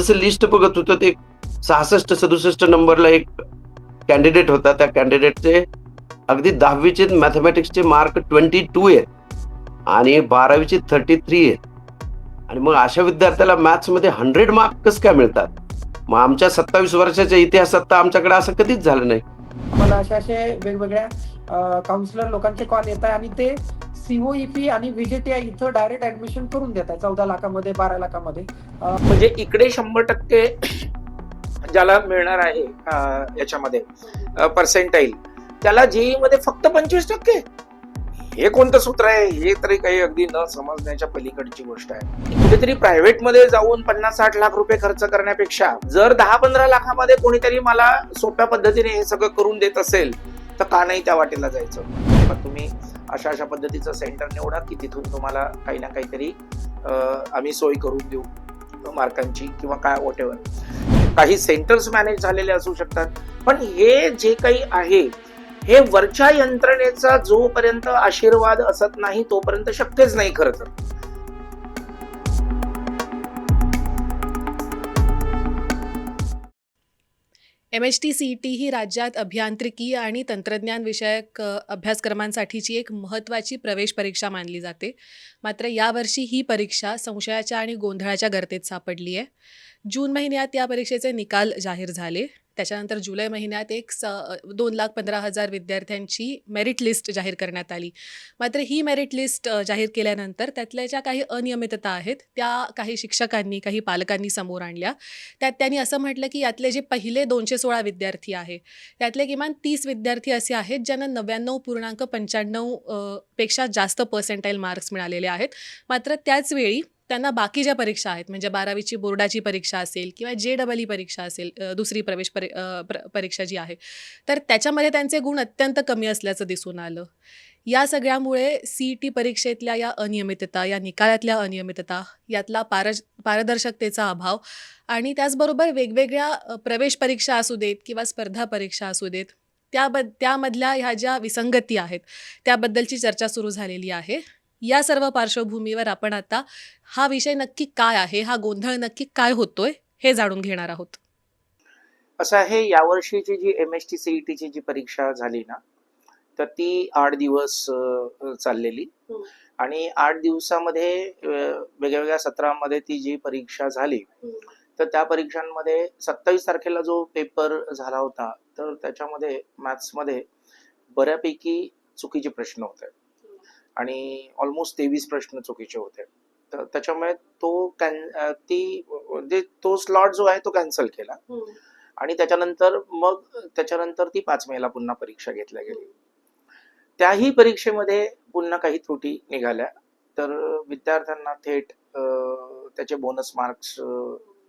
जसं लिस्ट बघत होतं ते सहासष्ट सदुसष्ट नंबरला एक कॅन्डिडेट होता. त्या कॅन्डिडेटचे अगदी दहावीचे मॅथमॅटिक्सचे मार्क ट्वेंटी टू आहेत आणि बारावीचे थर्टी थ्री आहेत. आणि मग अशा विद्यार्थ्याला मॅथ्समध्ये हंड्रेड मार्क कसं काय मिळतात? मग आमच्या सत्तावीस वर्षाच्या इतिहासात तर आमच्याकडे असं कधीच झालं नाही. मला असे असे वेगवेगळ्या काउन्सिलर लोकांचे कॉल येत आहे आणि ते सीओईपी आणि व्हीजीटीआय इथं डायरेक्ट ऍडमिशन करून देत आहे चौदा लाखामध्ये बारा लाखामध्ये. म्हणजे इकडे शंभर टक्के ज्याला मिळणार आहे याच्यामध्ये पर्सेंटाईल त्याला जेई मध्ये फक्त पंचवीस टक्के. हे कोणतं सूत्र आहे? हे तरी काही अगदी न समजण्याच्या पलीकडची गोष्ट आहे. कुठेतरी प्रायव्हेटमध्ये जाऊन पन्नास साठ लाख रुपये खर्च करण्यापेक्षा जर दहा पंधरा लाखामध्ये कोणीतरी मला सोप्या पद्धतीने हे सगळं करून देत असेल तर का नाही त्या वाटेला जायचं? तुम्ही अशा अशा पद्धतीचं सेंटर निवडा की तिथून तुम्हाला काही ना काहीतरी आम्ही सोय करून देऊ मार्कांची किंवा काय वॉट काही सेंटर्स मॅनेज झालेले असू शकतात. पण हे जे काही आहे हे वरच्या यंत्रणेचा जोपर्यंत आशीर्वाद असत नाही तोपर्यंत शक्यच नाही खरं तर. M H T C T ही राज्यात अभियांत्रिकी आणि तंत्रज्ञान विषयक अभ्यासक्रमांसाठीची एक महत्त्वाची प्रवेश परीक्षा मानली जाते. मात्र यावर्षी ही परीक्षा संशयाच्या आणि गोंधळाच्या गर्तेत सापडली आहे जून महिन्यात या परीक्षेचे निकाल जाहीर झाले. त्याच्यानंतर जुलै महिन्यात एक स दोन लाख पंधरा हजार विद्यार्थ्यांची मेरिट लिस्ट जाहीर करण्यात आली. मात्र ही मेरिट लिस्ट जाहीर केल्यानंतर त्यातल्या ज्या काही अनियमितता आहेत त्या काही शिक्षकांनी काही पालकांनी समोर आणल्या. त्यात त्यांनी असं म्हटलं की यातले जे पहिले दोनशे सोळा विद्यार्थी आहे त्यातले किमान तीस विद्यार्थी असे आहेत ज्यांना नव्याण्णव पूर्णांक पंच्याण्णवपेक्षा जास्त पर्सेंटाईल मार्क्स मिळालेले आहेत. मात्र त्याचवेळी त्यांना बाकी ज्या परीक्षा आहेत म्हणजे बारावीची बोर्डाची परीक्षा असेल किंवा जे डबल ई परीक्षा असेल दुसरी प्रवेश परी प्र परीक्षा जी आहे तर त्याच्यामध्ये त्यांचे गुण अत्यंत कमी असल्याचं दिसून आलं. या सगळ्यामुळे सी ई टी परीक्षेतल्या या अनियमितता या निकालातल्या अनियमितता यातला पार पारदर्शकतेचा अभाव आणि त्याचबरोबर वेगवेगळ्या प्रवेश परीक्षा असू देत किंवा स्पर्धा परीक्षा असू देत त्याबद त्यामधल्या ह्या ज्या विसंगती आहेत त्याबद्दलची चर्चा सुरू झालेली आहे. या सर्व पार्श्वभूमीवर आपण आता हा विषय नक्की काय आहे? हा गोंधळ नक्की काय होतोय? हे जाणून घेणार आहोत. असं आहे यावर्षीची जी एम एस टी सीईटीची जी परीक्षा झाली ना तर ती आठ दिवस चाललेली. आणि आठ दिवसामध्ये वेगवेगळ्या सत्रामध्ये ती जी परीक्षा झाली तर त्या परीक्षांमध्ये सत्तावीस तारखेला जो पेपर झाला होता तर त्याच्यामध्ये मॅथ्समध्ये बऱ्यापैकी चुकीचे प्रश्न होते. आणि ऑलमोस्ट तेवीस प्रश्न चुकीचे होते. तर त्याच्यामुळे तो कॅन ती म्हणजे तो स्लॉट जो आहे तो कॅन्सल केला. आणि त्याच्यानंतर मग त्याच्यानंतर ती पाच मेला पुन्हा परीक्षा घेतल्या गेली. त्याही परीक्षेमध्ये पुन्हा काही त्रुटी निघाल्या. तर विद्यार्थ्यांना थेट त्याचे बोनस मार्क्स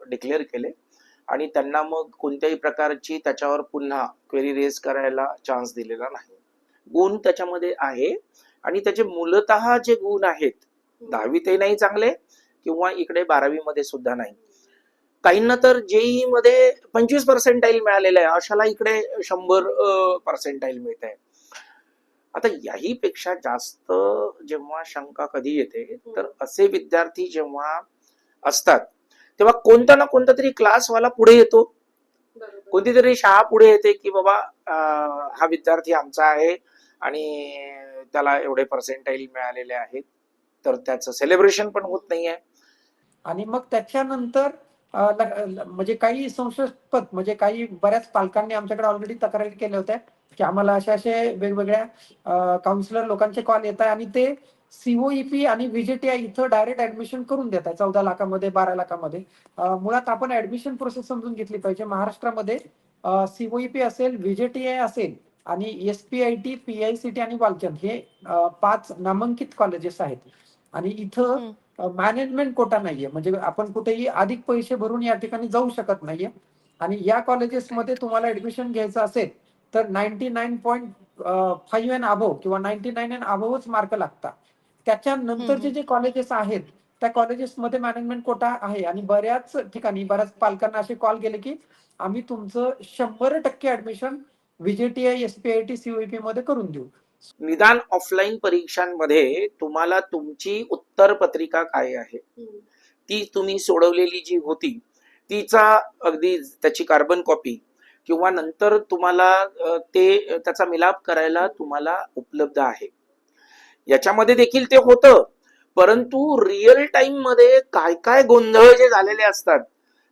डिक्लेअर केले. आणि त्यांना मग कोणत्याही प्रकारची त्याच्यावर पुन्हा क्वेरी रेज करायला चान्स दिलेला नाही. गुण त्याच्यामध्ये आहे. आणि त्याचे मूलतः जे गुण आहेत दहावीतही नाही चांगले किंवा इकडे बारावीमध्ये सुद्धा नाही. काहींना तर जेई मध्ये पंचवीस पर्सेंटाईल मिळालेलं आहे अशाला इकडे शंभर पर्सेंटाईल मिळत आहे आता याही पेक्षा जास्त जेव्हा शंका कधी येते तर असे विद्यार्थी जेव्हा असतात तेव्हा कोणता ना कोणता तरी क्लासवाला पुढे येतो. कोणती तरी शाळा पुढे येते की बाबा हा विद्यार्थी आमचा आहे आणि त्याला एवढे पर्सेंटाईल मिळालेले आहेत. तर त्याचं सेलिब्रेशन पण होत नाहीये. आणि मग त्याच्यानंतर म्हणजे काही संशयास्पद म्हणजे काही बऱ्याच पालकांनी आमच्याकडे ऑलरेडी तक्रारी केल्या होत्या की आम्हाला अशा असे वेगवेगळ्या काउन्सिलर लोकांचे कॉल येत आहे आणि ते सीओईपी आणि व्हीजीटीआय इथं डायरेक्ट ऍडमिशन करून देत आहे चौदा लाखामध्ये बारा लाखामध्ये. मुळात आपण ऍडमिशन प्रोसेस समजून घेतली पाहिजे. महाराष्ट्रामध्ये सीओईपी असेल व्हीजीटीआय असेल आणि S P I T P I C T आणि वालचंद हे पाच नामांकित कॉलेजेस आहेत. आणि इथं. मॅनेजमेंट कोटा नाहीये. म्हणजे आपण कुठेही अधिक पैसे भरून या ठिकाणी जाऊ शकत नाहीये. आणि या कॉलेजेसमध्ये तुम्हाला ऍडमिशन घ्यायचं असेल तर ninety nine point five and above किंवा नाईन्टी नाईन अँड अबोव्हच मार्क लागतात त्याच्यानंतरचे. जे कॉलेजेस आहेत त्या कॉलेजेसमध्ये मॅनेजमेंट कोटा आहे. आणि बऱ्याच ठिकाणी बऱ्याच पालकांना असे कॉल गेले की आम्ही तुमचं शंभर टक्के ऍडमिशन व्हीजीटीआय एसपीआयटी सीओईपी मध्ये करून देऊ. निदान ऑफलाईन परीक्षांमध्ये तुम्हाला तुमची उत्तर पत्रिका काय आहे? ती तुम्ही सोडवलेली जी होती तिचा अगदी त्याची कार्बन कॉपी किंवा नंतर तुम्हाला ते त्याचा मिलाप करायला तुम्हाला उपलब्ध आहे. याच्यामध्ये देखील ते होतं परंतु रिअल टाइममध्ये काय काय गोंधळ जे झालेले असतात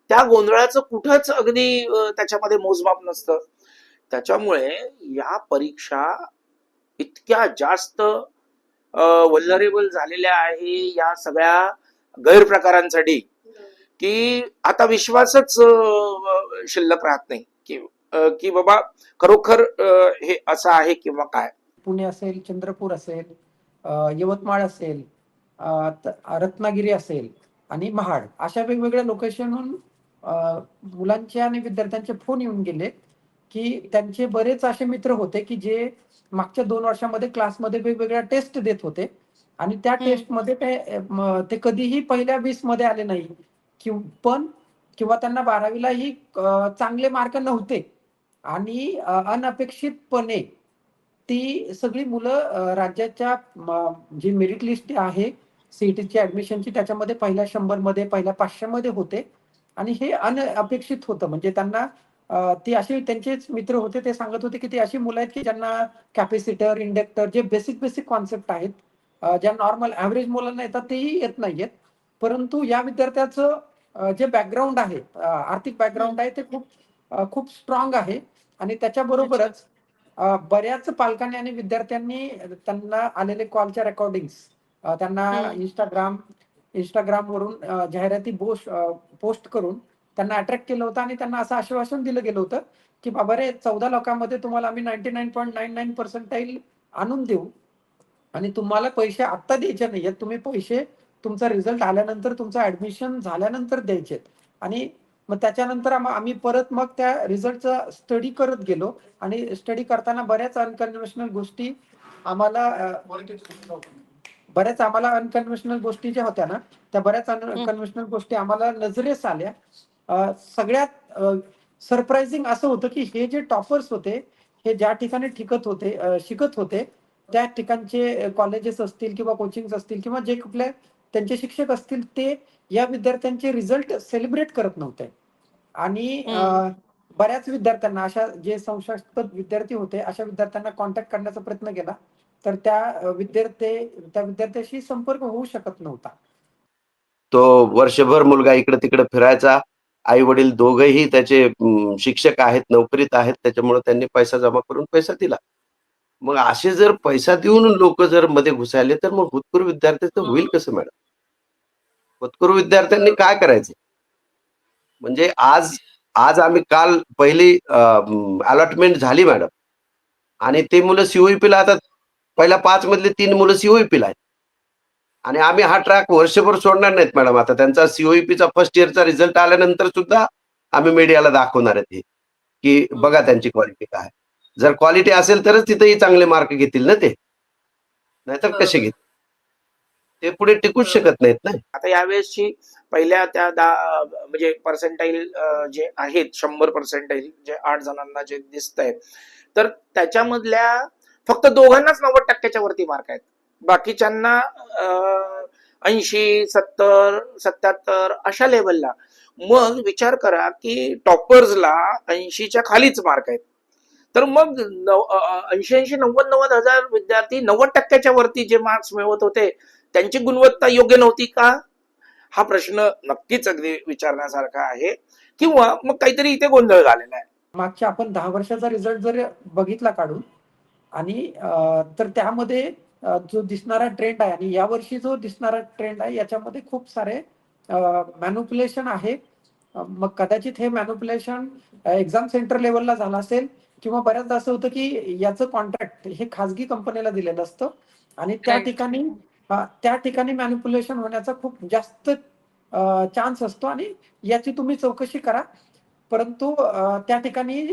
त्या गोंधळाचं कुठंच अगदी त्याच्यामध्ये मोजमाप नसतं. त्याच्यामुळे या परीक्षा इतक्या जास्त वल्लरेबल झालेल्या आहे या सगळ्या गैरप्रकारांसाठी की आता विश्वासच शिल्लक राहत नाही. की की बाबा खरोखर हे असं आहे किंवा काय? पुणे असेल चंद्रपूर असेल यवतमाळ असेल रत्नागिरी असेल आणि महाड अशा वेगवेगळ्या लोकेशनहून मुलांचे आणि विद्यार्थ्यांचे फोन येऊन गेले की त्यांचे बरेच असे मित्र होते की जे मागच्या दोन वर्षामध्ये क्लासमध्ये वेगवेगळ्या टेस्ट देत होते. आणि त्या. टेस्टमध्ये ते ते कधीही पहिल्या वीसमध्ये आले नाही. कि पण किंवा त्यांना बारावीलाही चांगले मार्क नव्हते. आणि अनपेक्षितपणे ती सगळी मुलं राज्याच्या जी मेरिट लिस्ट आहे सीईटीची ऍडमिशनची त्याच्यामध्ये पहिल्या शंभरमध्ये पहिल्या पाचशे मध्ये होते. आणि हे अनअपेक्षित होतं. म्हणजे त्यांना ती अशी त्यांचेच मित्र होते ते सांगत होते की ती अशी मुलं आहेत की ज्यांना कॅपॅसिटर इंडक्टर जे बेसिक बेसिक कॉन्सेप्ट आहेत. ज्या नॉर्मल ऍव्हरेज मुलांना येतात तेही येत नाहीयेत. परंतु या विद्यार्थ्याचं जे बॅकग्राऊंड आहे आर्थिक बॅकग्राऊंड आहे ते खूप खूप स्ट्रॉंग आहे. आणि त्याच्याबरोबरच बऱ्याच पालकांनी आणि विद्यार्थ्यांनी त्यांना आलेले कॉलच्या रेकॉर्डिंग्स त्यांना. इंस्टाग्राम इंस्टाग्राम वरून जाहिराती पोस्ट पोस्ट करून त्यांना अट्रॅक्ट केलं होतं आणि त्यांना असं आश्वासन दिलं गेलं होतं की बाबा रे चौदा लोकांमध्ये तुम्हाला आम्ही ninety nine point nine nine percentile आणून देऊ. आणि तुम्हाला पैसे आत्ता द्यायचे नाहीयेत. तुम्ही पैसे तुमचा रिझल्ट आल्यानंतर तुमचं ऍडमिशन झाल्यानंतर द्यायचे आणि मग त्याच्यानंतर आम- आम्ही परत मग त्या रिझल्टचा स्टडी करत गेलो. आणि स्टडी करताना बऱ्याच अनकन्व्हेन्शनल गोष्टी आम्हाला बऱ्याच आम्हाला अनकन्व्हेन्शनल गोष्टी ज्या होत्या ना त्या बऱ्याच अनकन्व्हेन्शनल गोष्टी आम्हाला नजरेस आल्या. सगळ्यात सरप्राइझिंग असं होतं की हे जे टॉपर्स होते हे ज्या ठिकाणी ठिकत होते शिकत होते त्या ठिकाणचे कॉलेजेस असतील किंवा कोचिंग असतील किंवा जे कुठले त्यांचे शिक्षक असतील ते या विद्यार्थ्यांचे रिझल्ट सेलिब्रेट करत नव्हते आणि. बऱ्याच विद्यार्थ्यांना अशा जे संशयास्पद विद्यार्थी होते अशा विद्यार्थ्यांना कॉन्टॅक्ट करण्याचा प्रयत्न केला तर त्या विद्यार्थी त्या विद्यार्थ्याशी संपर्क होऊ शकत नव्हता तो वर्षभर मुलगा इकडे तिकडे फिरायचा आई वडील दोघेही त्याचे शिक्षक आहेत नोकरीत आहेत त्याच्यामुळे त्यांनी पैसा जमा करून पैसा दिला. मग असे जर पैसा देऊन लोक जर मध्ये घुसायले तर मग भूतपूर्व विद्यार्थ्याचं होईल कसं मॅडम? भूतपूर्व विद्यार्थ्यांनी काय करायचं? म्हणजे आज आज आम्ही काल पहिली अलॉटमेंट झाली मॅडम. आणि ते मुलं सीओईपीला आता पहिल्या पाच मधले तीन मुलं सीओईपीला आहेत. आणि आम्ही हा ट्रॅक वर्षभर सोडणार नाहीत मॅडम आता त्यांचा सीओईपीचा फर्स्ट इयरचा रिझल्ट आल्यानंतर सुद्धा आम्ही मीडियाला दाखवणार आहेत हे. की बघा त्यांची क्वालिटी काय. जर क्वालिटी असेल तरच तिथेही चांगले मार्क घेतील ना ते. नाहीतर कसे घेतील? ते पुढे टिकूच शकत नाहीत ना. आता यावेळेसची पहिल्या त्या दा म्हणजे पर्सेंटाईल जे आहेत शंभर पर्सेंटाईल जे आठ जणांना जे दिसत आहेत तर त्याच्यामधल्या फक्त दोघांनाच नव्वद टक्क्याच्या वरती मार्क आहेत. बाकीच्यांना ऐंशी सत्तर सत्याहत्तर अशा लेवलला मग विचार करा की टॉपर्सला ऐंशीच्या खालीच मार्क आहेत. तर मग ऐंशी ऐंशी नव्वद नव्वद हजार विद्यार्थी नव्वद टक्क्याच्या वरती जे मार्क्स मिळवत होते त्यांची गुणवत्ता योग्य नव्हती का? हा प्रश्न नक्कीच अगदी विचारण्यासारखा आहे. किंवा मग काहीतरी इथे गोंधळ झालेला आहे. मागच्या आपण दहा वर्षाचा रिझल्ट जर बघितला काढून आणि तर त्यामध्ये जो दिसणारा ट्रेंड आहे आणि यावर्षी जो दिसणारा ट्रेंड आहे याच्यामध्ये खूप सारे मॅन्युप्युलेशन आहे मग कदाचित हे मॅन्युप्युलेशन एक्झाम सेंटर लेवलला झालं असेल किंवा बऱ्याचदा असं होतं की याचं कॉन्ट्रॅक्ट हे खाजगी कंपनीला दिलेलं असतं आणि त्या. ठिकाणी त्या ठिकाणी मॅन्युप्युलेशन होण्याचा खूप जास्त चान्स असतो आणि याची तुम्ही चौकशी करा परंतु त्या ठिकाणी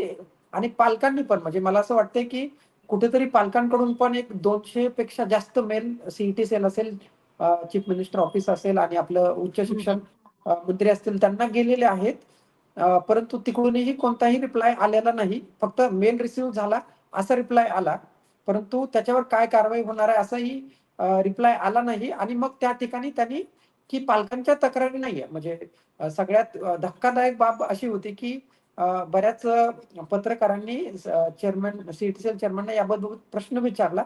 आणि पालकांनी पण म्हणजे मला असं वाटतंय की कुठेतरी पालकांकडून पण एक दोनशे पेक्षा जास्त मेल सीईटी सेल असेल चीफ मिनिस्टर ऑफिस असेल आणि आपलं उच्च शिक्षण मंत्री असतील त्यांना गेलेले आहेत. परंतु तिकडूनही कोणताही रिप्लाय आलेला नाही. फक्त मेल रिसिव्ह झाला असा रिप्लाय आला. परंतु त्याच्यावर काय कारवाई होणार आहे असाही रिप्लाय आला नाही आणि मग त्या ठिकाणी त्यांनी की पालकांच्या तक्रारी नाहीये. म्हणजे सगळ्यात धक्कादायक बाब अशी होती की बऱ्याच पत्रकारांनी चेअरमॅन सीईटीसीएल चेअरमॅनने याबद्दल प्रश्न विचारला.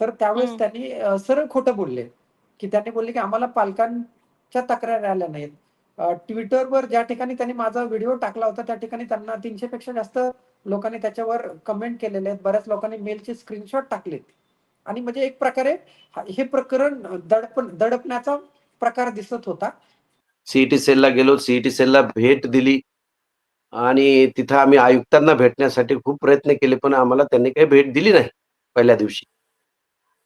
तर त्यावेळेस. त्यांनी सरळ खोटं बोलले. की त्यांनी बोलले की आम्हाला पालकांच्या तक्रारी आल्या नाहीत. ट्विटरवर ज्या ठिकाणी त्यांनी माझा व्हिडिओ टाकला होता त्या ठिकाणी त्यांना तीनशे पेक्षा जास्त लोकांनी त्याच्यावर कमेंट केलेले आहेत. बऱ्याच लोकांनी मेलचे स्क्रीनशॉट टाकलेत. आणि म्हणजे एक प्रकारे हा- हे प्रकरण दडपण दडपण्याचा प्रकार दिसत होता. सीईटी सेलला गेलो सीईटी सेलला भेट दिली. आणि तिथं आम्ही आयुक्तांना भेटण्यासाठी खूप प्रयत्न केले पण आम्हाला त्यांनी काही भेट दिली नाही पहिल्या दिवशी.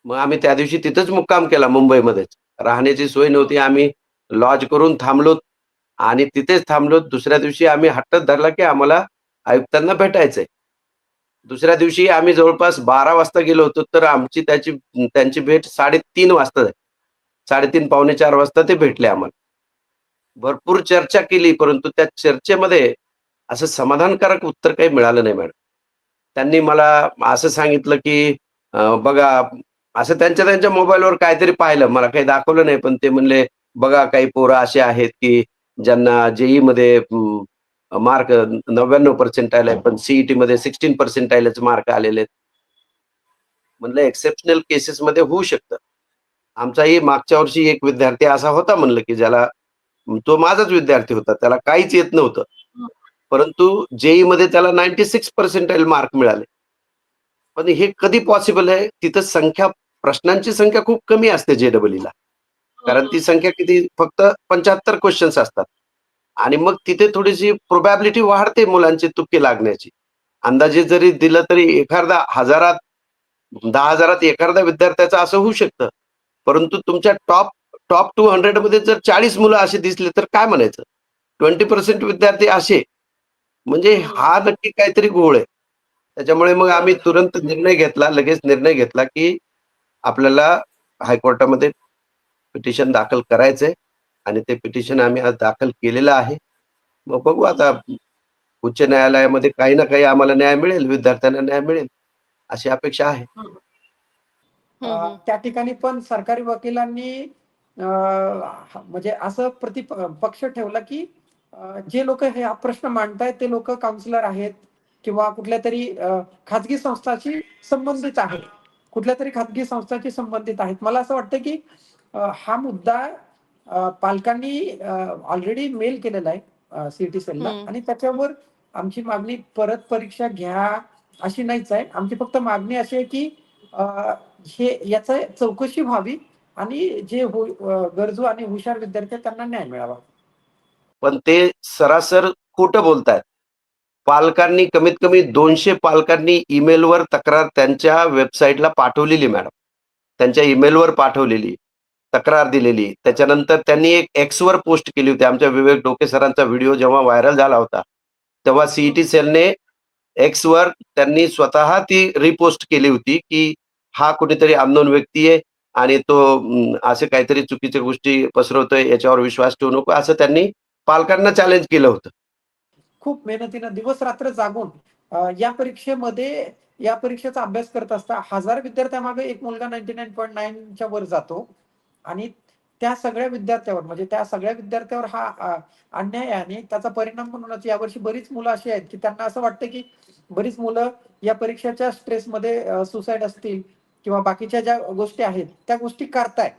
मग आम्ही त्या दिवशी तिथंच मुक्काम केला मुंबईमध्येच. राहण्याची सोय नव्हती आम्ही लॉज करून थांबलो आणि तिथेच थांबलो. दुसऱ्या दिवशी आम्ही हट्टत धरला की आम्हाला आयुक्तांना भेटायचंय. दुसऱ्या दिवशी आम्ही जवळपास बारा वाजता गेलो होतो तर आमची त्याची त्यांची भेट साडेतीन वाजता झाली. साडेतीन पावणे चार वाजता ते भेटले आम्हाला. भरपूर चर्चा केली परंतु त्या चर्चेमध्ये असं समाधानकारक उत्तर काही मिळालं नाही मॅडम. त्यांनी मला असं सांगितलं की बघा असं त्यांच्या त्यांच्या मोबाईलवर काहीतरी पाहिलं. मला काही दाखवलं नाही पण ते म्हणले बघा काही पोरं असे आहेत की ज्यांना जेई मध्ये मार्क नव्याण्णव पर्सेंट आहे पण सीईटी मध्ये सिक्स्टीन आल्याचे मार्क आलेले आहेत. म्हणलं एक्सेप्शनल केसेस मध्ये होऊ शकतं. आमचाही मागच्या वर्षी एक विद्यार्थी असा होता म्हणलं की ज्याला तो माझाच विद्यार्थी होता त्याला काहीच येत नव्हतं. परंतु जेई मध्ये त्याला नाईन्टी सिक्स पर्सेंटाईल मार्क मिळाले. पण हे कधी पॉसिबल आहे? तिथं संख्या प्रश्नांची संख्या खूप कमी असते जे जेडब्ल्यूला कारण ती संख्या किती? फक्त पंच्याहत्तर क्वेश्चन्स असतात. आणि मग तिथे थोडीशी प्रोबॅबिलिटी वाढते मुलांची तुक्के लागण्याची. अंदाजे जरी दिलं तरी एखादा हजारात दहा हजारात एखादा विद्यार्थ्याचं असं होऊ शकतं. परंतु तुमच्या टॉप टॉप टू हंड्रेडमध्ये जर चाळीस मुलं असे दिसले तर काय म्हणायचं? ट्वेंटी पर्सेंट विद्यार्थी असे. म्हणजे हा नक्की काहीतरी घोळ आहे. त्याच्यामुळे मग आम्ही तुरंत निर्णय घेतला लगेच निर्णय घेतला की आपल्याला हायकोर्टामध्ये पिटिशन दाखल करायचंय आणि ते पिटिशन आम्ही आज दाखल केलेलं आहे. मग बघू आता उच्च न्यायालयामध्ये काही ना काही आम्हाला न्याय मिळेल विद्यार्थ्यांना न्याय मिळेल अशी अपेक्षा आहे. त्या ठिकाणी पण सरकारी वकिलांनी म्हणजे असं प्रति पक्ष ठेवला की जे लोक हे हा प्रश्न मांडतायत ते लोक काउन्सिलर आहेत किंवा कुठल्या तरी खाजगी संस्थाशी संबंधित आहेत. कुठल्या तरी खाजगी संस्थाशी संबंधित आहेत. मला असं वाटतं की हा मुद्दा पालकांनी ऑलरेडी मेल केलेला आहे सीटी सेलला. आणि त्याच्यावर आमची मागणी परत परीक्षा घ्या अशी नाहीच आहे. आमची फक्त मागणी अशी आहे की हे याचं चौकशी व्हावी आणि जे हु- गरजू आणि हुशार विद्यार्थी त्यांना न्याय मिळावा. पण ते सरासर खोटं बोलतायत. पालकांनी कमीत कमी दोनशे पालकांनी ईमेलवर तक्रार त्यांच्या वेबसाईटला पाठवलेली मॅडम. त्यांच्या ईमेलवर पाठवलेली तक्रार दिलेली. त्याच्यानंतर त्यांनी एक एक्सवर पोस्ट केली होती. आमच्या विवेक डोके सरांचा व्हिडिओ जेव्हा व्हायरल झाला होता तेव्हा सीईटी सेलने एक्सवर त्यांनी स्वतः ती रिपोस्ट केली होती की हा कुठेतरी अननोन व्यक्ती आहे आणि तो असे काहीतरी चुकीच्या गोष्टी पसरवतोय याच्यावर विश्वास ठेवू नको असं त्यांनी पालकांना चॅलेंज केलं होतं. खूप मेहनतीनं दिवस रात्र जागून या परीक्षेमध्ये या परीक्षेचा अभ्यास करत असता हजार विद्यार्थ्यामागे एक मुलगा नाईन्टी नाईन पॉईंट नाईनच्या वर जातो आणि त्या सगळ्या विद्यार्थ्यावर म्हणजे त्या सगळ्या विद्यार्थ्यावर हा अन्याय आहे आणि त्याचा परिणाम म्हणूनच यावर्षी बरीच मुलं अशी आहेत की त्यांना असं वाटतं की बरीच मुलं या परीक्षेच्या स्ट्रेसमध्ये सुसाईड असतील किंवा बाकीच्या ज्या गोष्टी आहेत त्या गोष्टी करतायत.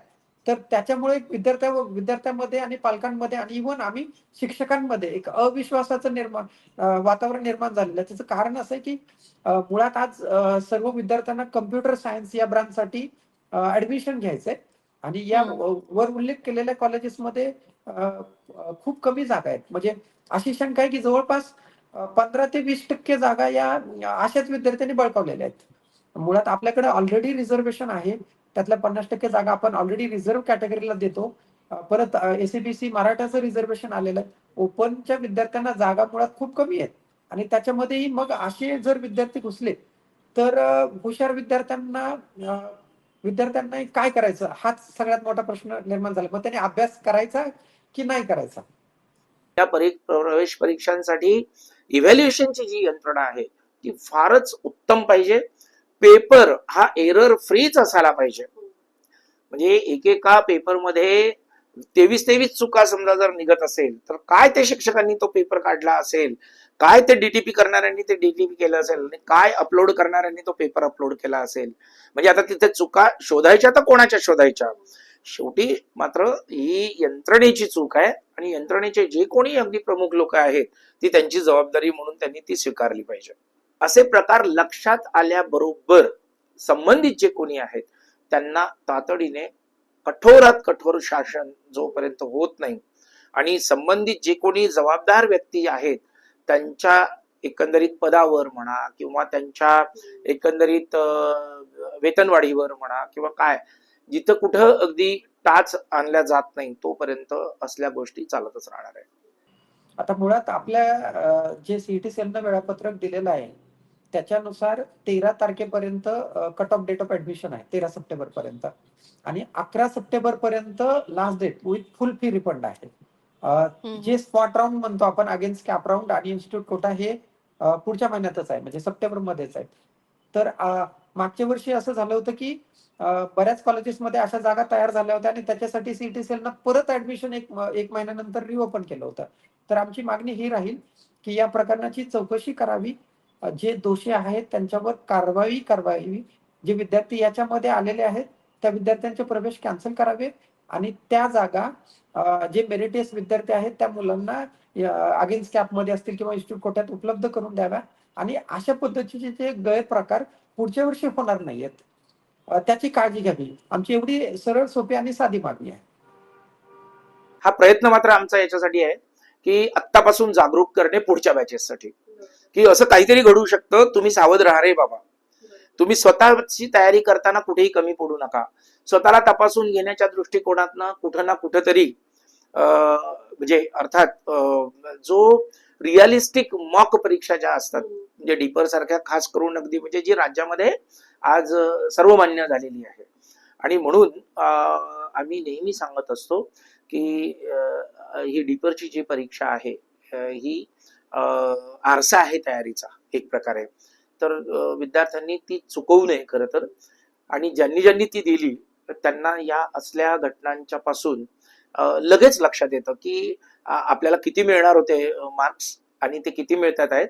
तर त्याच्यामुळे विद्यार्थ्या विद्यार्थ्यांमध्ये आणि पालकांमध्ये आणि इव्हन आम्ही शिक्षकांमध्ये एक अविश्वासाचं निर्माण वातावरण निर्माण झालेलं आहे. त्याचं कारण असं आहे की मुळात आज सर्व विद्यार्थ्यांना कम्प्युटर सायन्स या ब्रांचसाठी ऍडमिशन घ्यायचंय. आणि या वर उल्लेख केलेल्या कॉलेजेसमध्ये खूप कमी जागा आहेत. म्हणजे अशी शंका आहे की जवळपास पंधरा ते वीस टक्के जागा या अशाच विद्यार्थ्यांनी बळकावलेल्या आहेत. मुळात आपल्याकडे ऑलरेडी रिझर्वेशन आहे. त्यातल्या पन्नास टक्के जागा आपण ऑलरेडी रिझर्व्ह कॅटेगरीला देतो. परत एसीबीसी मराठाचं रिझर्वेशन आलेलं आहे. ओपनच्या विद्यार्थ्यांना जागा मुळात खूप कमी आहेत. आणि त्याच्यामध्येही मग असे जर विद्यार्थी घुसले तर हुशार विद्यार्थ्यांना विद्यार्थ्यांना काय करायचं? हाच सगळ्यात मोठा प्रश्न निर्माण झाला. मग त्यांनी अभ्यास करायचा की नाही करायचा? या प्रवेश परीक्षांसाठी इव्हॅल्युएशनची जी यंत्रणा आहे ती फारच उत्तम पाहिजे. पेपर हा एरर फ्रीच असायला पाहिजे. म्हणजे एकेका पेपरमध्ये तेवीस तेवीस चुका समजा जर निघत असेल तर काय ते शिक्षकांनी तो पेपर काढला असेल? काय ते डीटीपी करणाऱ्यांनी ते डीटीपी केलं असेल? आणि काय अपलोड करणाऱ्यांनी तो पेपर अपलोड केला असेल? म्हणजे आता तिथे चुका शोधायच्या तर कोणाच्या शोधायच्या? शेवटी मात्र ही यंत्रणेची चूक आहे आणि यंत्रणेचे जे कोणी अगदी प्रमुख लोक आहेत ती त्यांची जबाबदारी म्हणून त्यांनी ती स्वीकारली पाहिजे. असे प्रकार लक्षात आल्याबरोबर संबंधित जे कोणी आहेत त्यांना तातडीने कठोरात कठोर शासन जोपर्यंत होत नाही आणि संबंधित जे कोणी जबाबदार व्यक्ती आहेत त्यांच्या एकंदरीत पदावर म्हणा किंवा त्यांच्या एकंदरीत वेतनवाढीवर म्हणा किंवा काय जिथं कुठं अगदी टाच आणल्या जात नाही तोपर्यंत असल्या गोष्टी चालतच राहणार आहे आता मुळात आपल्या जे सीईटी सेलनं वेळापत्रक दिलेलं आहे त्याच्यानुसार तेरा तारखेपर्यंत cut off date of admission आहे तेरा सप्टेंबर पर्यंत आणि अकरा सप्टेंबर पर्यंत last date with full fee refund आहे. जे स्पॉट राऊंड म्हणतो आपण अगेन्स्ट कॅप राऊंड आणि इन्स्टिट्यूट कोटा हे पुढच्या महिन्यातच आहे म्हणजे सप्टेंबर मध्येच आहे. तर मागच्या वर्षी असं झालं होतं की बऱ्याच कॉलेजेसमध्ये अशा जागा तयार झाल्या होत्या आणि त्याच्यासाठी सीईटी सेलनं परत ऍडमिशन एक एक महिन्यानंतर रिओपन केलं होतं. तर आमची मागणी ही राहील की या प्रकरणाची चौकशी करावी. जे दोषी आहेत त्यांच्यावर कारवाई करावी. जे विद्यार्थी याच्यामध्ये आलेले आहेत त्या विद्यार्थ्यांचे प्रवेश कॅन्सल करावे. आणि त्या जागा जे मेरिटेस विद्यार्थी आहेत त्या मुलांना अगेन्स्ट कॅपमध्ये असतील किंवा इन्स्टिट्यूट कोट्यात उपलब्ध करून द्याव्या. आणि अशा पद्धतीचे जे गैरप्रकार पुढच्या वर्षी होणार नाहीयेत. त्याची काळजी घ्यावी. आमची एवढी सरळ सोपी आणि साधी मागणी आहे. हा प्रयत्न मात्र आमचा याच्यासाठी आहे की आत्तापासून जागरूक करणे पुढच्या बॅचेससाठी की असं काहीतरी घडू शकतं तुम्ही सावध राहा रे बाबा. तुम्ही स्वतःची तयारी करताना कुठेही कमी पडू नका. स्वतःला तपासून घेण्याच्या दृष्टिकोनातनं कुठं ना कुठंतरी अं, म्हणजे अर्थात जो रिअलिस्टिक मॉक परीक्षा ज्या असतात म्हणजे डीपर सारख्या खास करून अगदी म्हणजे जी राज्यामध्ये आज सर्वमान्य झालेली आहे. आणि म्हणून आम्ही नेहमी सांगत असतो की ही डीपरची जी परीक्षा आहे ही आरसा आहे तयारीचा एक प्रकारे. तर विद्यार्थ्यांनी ती चुकवू नये खरं तर. आणि ज्यांनी ज्यांनी ती दिली तर त्यांना या असल्या घटनांच्या पासून लगेच लक्षात येतं की आपल्याला किती मिळणार होते मार्क्स आणि ते किती मिळतात आहेत?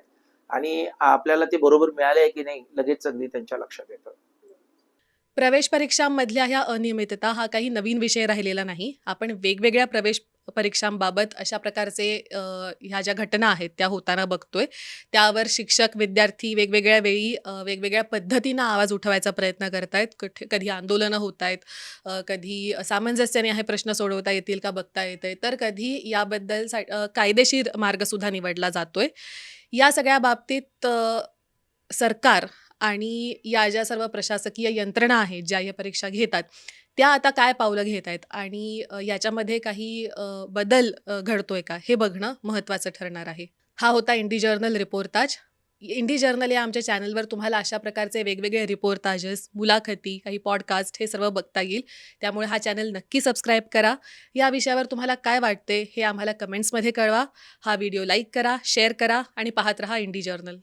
आणि आपल्याला ते बरोबर मिळाले आहे की नाही लगेच अगदी त्यांच्या लक्षात येतं. प्रवेश परीक्षांमधल्या ह्या अनियमितता हा काही नवीन विषय राहिलेला नाही. आपण वेगवेगळ्या प्रवेश परीक्षांबाबत अशा प्रकारचे ह्या ज्या घटना आहेत त्या होताना बघतोय. त्यावर शिक्षक विद्यार्थी वेगवेगळ्या वेळी वेगवेगळ्या पद्धतीनं आवाज उठवायचा प्रयत्न करतायत. कठ कधी आंदोलनं होत आहेत कधी सामंजस्याने हे प्रश्न सोडवता येतील का बघता येते तर कधी याबद्दल सा कायदेशीर मार्गसुद्धा निवडला जातोय. या सगळ्या बाबतीत सरकार आणि या ज्या सर्व प्रशासकीय यंत्रणा आहेत ज्या या परीक्षा घेतात त्या आता काय पावलं घेत आहेत? आणि याच्यामध्ये काही बदल घडतोय का? हे बघणं महत्त्वाचं ठरणार आहे. हा होता Indie Journal reportage. Indie Journal या आमच्या चॅनलवर तुम्हाला अशा प्रकारचे वेगवेगळे रिपोर्टाजेस मुलाखती काही पॉडकास्ट हे सर्व बघता येईल. त्यामुळे हा चॅनल नक्की सबस्क्राईब करा. या विषयावर तुम्हाला काय वाटते हे आम्हाला कमेंट्समध्ये कळवा. हा व्हिडिओ लाईक करा शेअर करा आणि पाहत रहा इंडी जर्नल.